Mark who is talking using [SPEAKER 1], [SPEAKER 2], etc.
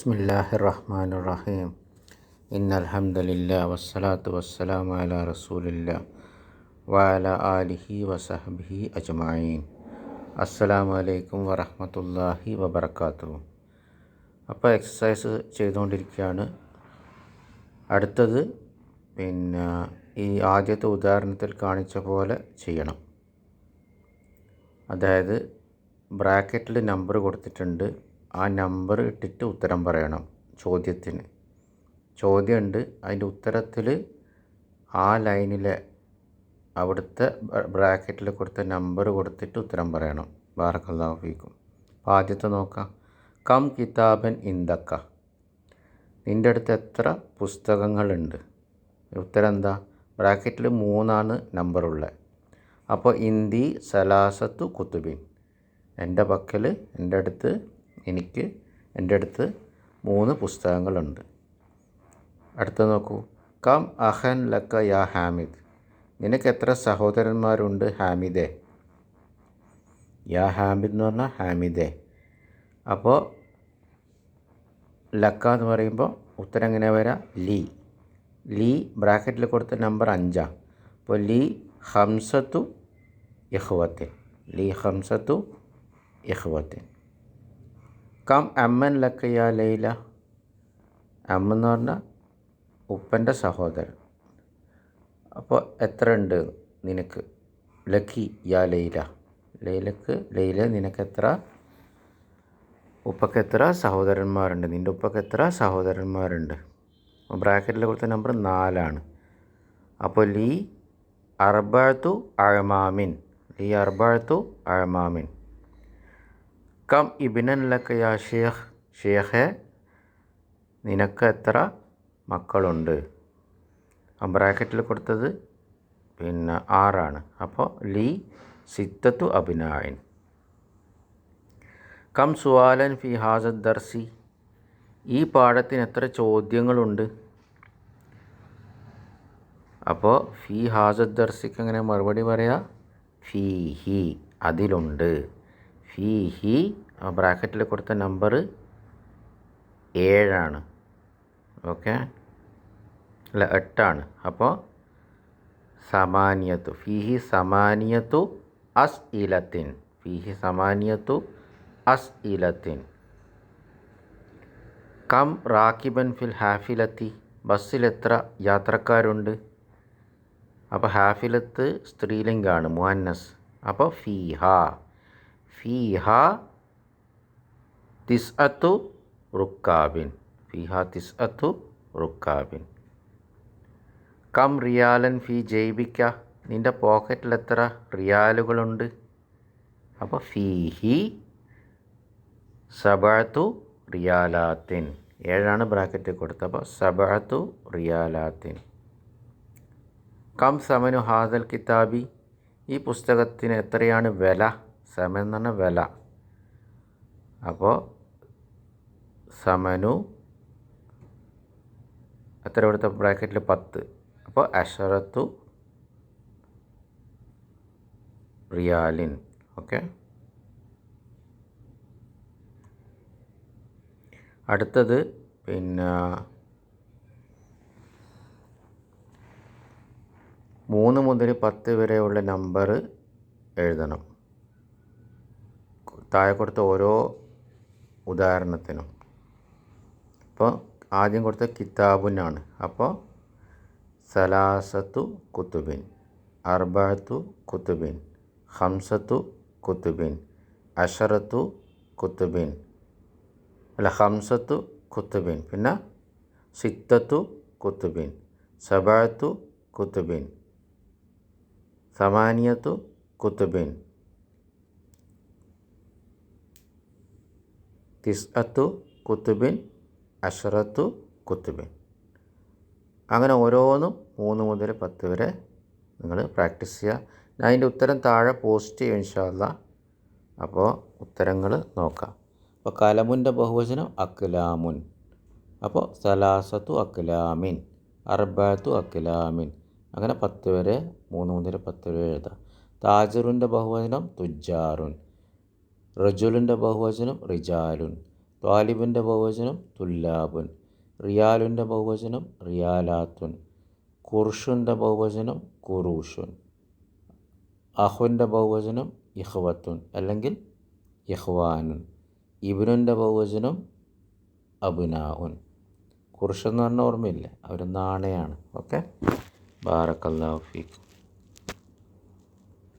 [SPEAKER 1] ബിസ്മില്ലാഹി റഹ്മാൻ റഹീം ഇന്ന് വസ്സലാത്തു വസ്സലാം അല റസൂലില്ല വാല ആലിഹി വസഹബി അജ്മായി അസ്സലാമു അലൈക്കും വറഹമത്തല്ലാഹി വബർക്കാത്തു അപ്പോൾ എക്സസൈസ് ചെയ്തുകൊണ്ടിരിക്കുകയാണ്. അടുത്തത് പിന്നെ ഈ ആദ്യത്തെ ഉദാഹരണത്തിൽ കാണിച്ച പോലെ ചെയ്യണം. അതായത് ബ്രാക്കറ്റിൽ നമ്പർ കൊടുത്തിട്ടുണ്ട്. ആ നമ്പർ ഇട്ടിട്ട് ഉത്തരം പറയണം ചോദ്യത്തിന്. ചോദ്യമുണ്ട്. അതിന്റെ ഉത്തരത്തിൽ ആ ലൈനിലെ അവിടുത്തെ ബ്രാക്കറ്റിൽ കൊടുത്ത നമ്പർ കൊടുത്തിട്ട് ഉത്തരം പറയണം. ബാറക്കല്ലാഫിക്കും അപ്പോൾ ആദ്യത്തെ നോക്കാം. കം കിതാബൻ ഇന്ദക്ക നിന്റെ അടുത്ത് എത്ര പുസ്തകങ്ങളുണ്ട്? ഉത്തരം എന്താ ബ്രാക്കറ്റിൽ മൂന്നാണ് നമ്പറുള്ളത് അപ്പോൾ ഇന്ദി സലാസത്തു കുത്തുബിൻ എന്റെ പക്കൽ എന്റെ അടുത്ത് എനിക്ക് എന്റെ അടുത്ത് മൂന്ന് പുസ്തകങ്ങളുണ്ട്. അടുത്ത നോക്കൂ. കം അഹൻ ലക്ക യാ ഹാമിദ്. നിനക്ക് എത്ര സഹോദരന്മാരുണ്ട് ഹാമിദെ? യാ ഹാമിദ് എന്ന് പറഞ്ഞാൽ ഹാമിദെ. അപ്പോൾ ലക്ക എന്ന് പറയുമ്പോൾ ഉത്തരം എങ്ങനെ വരാം ലീ. ലീ ബ്രാക്കറ്റിൽ കൊടുത്ത നമ്പർ അഞ്ചാണ് അപ്പോൾ ലീ ഹംസത്തു ഇഹ്വത്തിൻ ലീ ഹംസത്തു ഇഹ്വത്തിൻ കം അമ്മൻ ലക്കയ്യ ലൈല. അമ്മ എന്ന് പറഞ്ഞാൽ ഉപ്പന്റെ സഹോദരൻ. അപ്പോൾ എത്ര ഉണ്ട് നിനക്ക്? ലക്കി യാ ലൈല. ലൈലക്ക് ലൈല നിനക്ക് എത്ര ഉപ്പക്ക് എത്ര സഹോദരന്മാരുണ്ട്? നിന്റെ ഉപ്പക്ക് എത്ര സഹോദരന്മാരുണ്ട് ബ്രാക്കറ്റിൽ കൊടുത്ത നമ്പർ നാലാണ്. അപ്പോൾ ലീ അർബാത്തു അഴമാമിൻ. ലീ അർബാത്തു അഴമാമിൻ. കം ഇബിനൻ ലക്കയ ഷേഖ് ഷേഖെ നിനക്ക് എത്ര മക്കളുണ്ട്? ബ്രാക്കറ്റിൽ കൊടുത്തത് പിന്നെ ആറാണ്. അപ്പോൾ ലീ സിത്തത്തു അബിനായൻ കം സുവാലൻ ഫി ഹാസദ് ദർസി. ഈ പാഠത്തിന് എത്ര ചോദ്യങ്ങളുണ്ട്? അപ്പോൾ ഫി ഹാസദ് ദർസിക്ക് എങ്ങനെ മറുപടി പറയാം? ഫീ ഹി അതിലുണ്ട്. ഫീ ആ ബ്രാക്കറ്റിൽ കൊടുത്ത നമ്പർ ഏഴാണ്. ഓക്കെ? അല്ല എട്ടാണ്. അപ്പോൾ സമാനിയത്തു. ഫീഹി സമാനിയത്തു അസ് ഇലത്തിൻ. ഫീഹി സമാനിയത്തു അസ് ഇലത്തിൻ. കം റാക്കിബൻ ഫിൽ ഹാഫിലത്തി. ബസ്സിൽ എത്ര യാത്രക്കാരുണ്ട്? അപ്പോൾ ഹാഫിലത്ത് സ്ത്രീലിംഗാണ് മുഹന്നസ്. അപ്പോൾ ഫീഹ. ഫീഹ തിസ് അത്തു റുക്കാബിൻ. ഫീഹ തിസ് അത്തു റുക്കാബിൻ. കം റിയാലൻ ഫി ജൈബിക്ക. നിന്റെ പോക്കറ്റിൽ എത്ര റിയാലുകളുണ്ട്? അപ്പോൾ ഫീഹി സബാത്തു റിയാലാത്തിൻ. ഏഴാണ് ബ്രാക്കറ്റ് കൊടുത്തത്. അപ്പോൾ സബാത്തു റിയാലാത്തിൻ. കം സമനു ഹാദൽ കിതാബി. ഈ പുസ്തകത്തിന് എത്രയാണ് വില? സമൻ എന്ന് പറഞ്ഞാൽ വില. അപ്പോൾ സമനു എത്ര കൊടുത്ത ബ്രാക്കറ്റിൽ പത്ത്. അപ്പോൾ അഷറത്തു റിയാലിൻ. ഓക്കെ? അടുത്തത് പിന്നെ മൂന്ന് മുതൽ പത്ത് വരെയുള്ള നമ്പർ എഴുതണം. താഴെ കൊടുത്ത ഓരോ ഉദാഹരണത്തിനും. അപ്പോൾ ആദ്യം കൊടുത്ത കിതാബുനാണ്. അപ്പോൾ സലാസത്തു കുത്തുബിൻ അർബാത്തു കുത്തുബിൻ ഹംസത്തു കുത്തുബിൻ അഷറത്തു കുത്തുബിൻ അല്ല ഹംസത്തു കുത്തുബിൻ പിന്നെ സിത്തത്തു കുത്തുബിൻ സബാത്തു കുത്തുബിൻ സമാനിയത്തു കുത്തുബിൻ തിസ്അത്തു കുത്തുബിൻ അഷറത്തു കുത്തുബിൻ. അങ്ങനെ ഓരോന്നും മൂന്ന് മുതൽ പത്ത് വരെ നിങ്ങൾ പ്രാക്ടീസ് ചെയ്യുക. ഞാൻ അതിന്റെ ഉത്തരം താഴെ പോസ്റ്റ് ചെയ്യും ഇൻഷാല്ല അപ്പോൾ ഉത്തരങ്ങൾ നോക്കാം. അപ്പോൾ കലമുന്റെ ബഹുവചനം അക്ലാമുൻ. അപ്പോൾ സലാസത്തു അക്ലാമിൻ അർബാത്തു അക്ലാമിൻ. അങ്ങനെ പത്ത് വരെ മൂന്ന് മുതൽ പത്ത് വരെ എഴുതാം. താജറുന്റെ ബഹുവചനം തുജാറുൻ റജുലിന്റെ ബഹുവചനം റിജാലുൻ ത്വാലിബിന്റെ ബഹുവചനം തുല്ലാബുൻ റിയാലുന്റെ ബഹുവചനം റിയാലാത്തുൻ കുർഷുന്റെ ബഹുവചനം കുറൂഷുൻ അഹുന്റെ ബഹുവചനം ഇഹ്വത്തുൻ അല്ലെങ്കിൽ ഇഹ്വാനുൻ ഇബിനുന്റെ ബഹുവചനം അബുനാഉൻ. കുർഷെന്ന് പറഞ്ഞ ഓർമ്മയില്ല? അവർ നാണയാണ്. ഓക്കെ? ബാറക്കല്ലാഹു ഫീക്കും.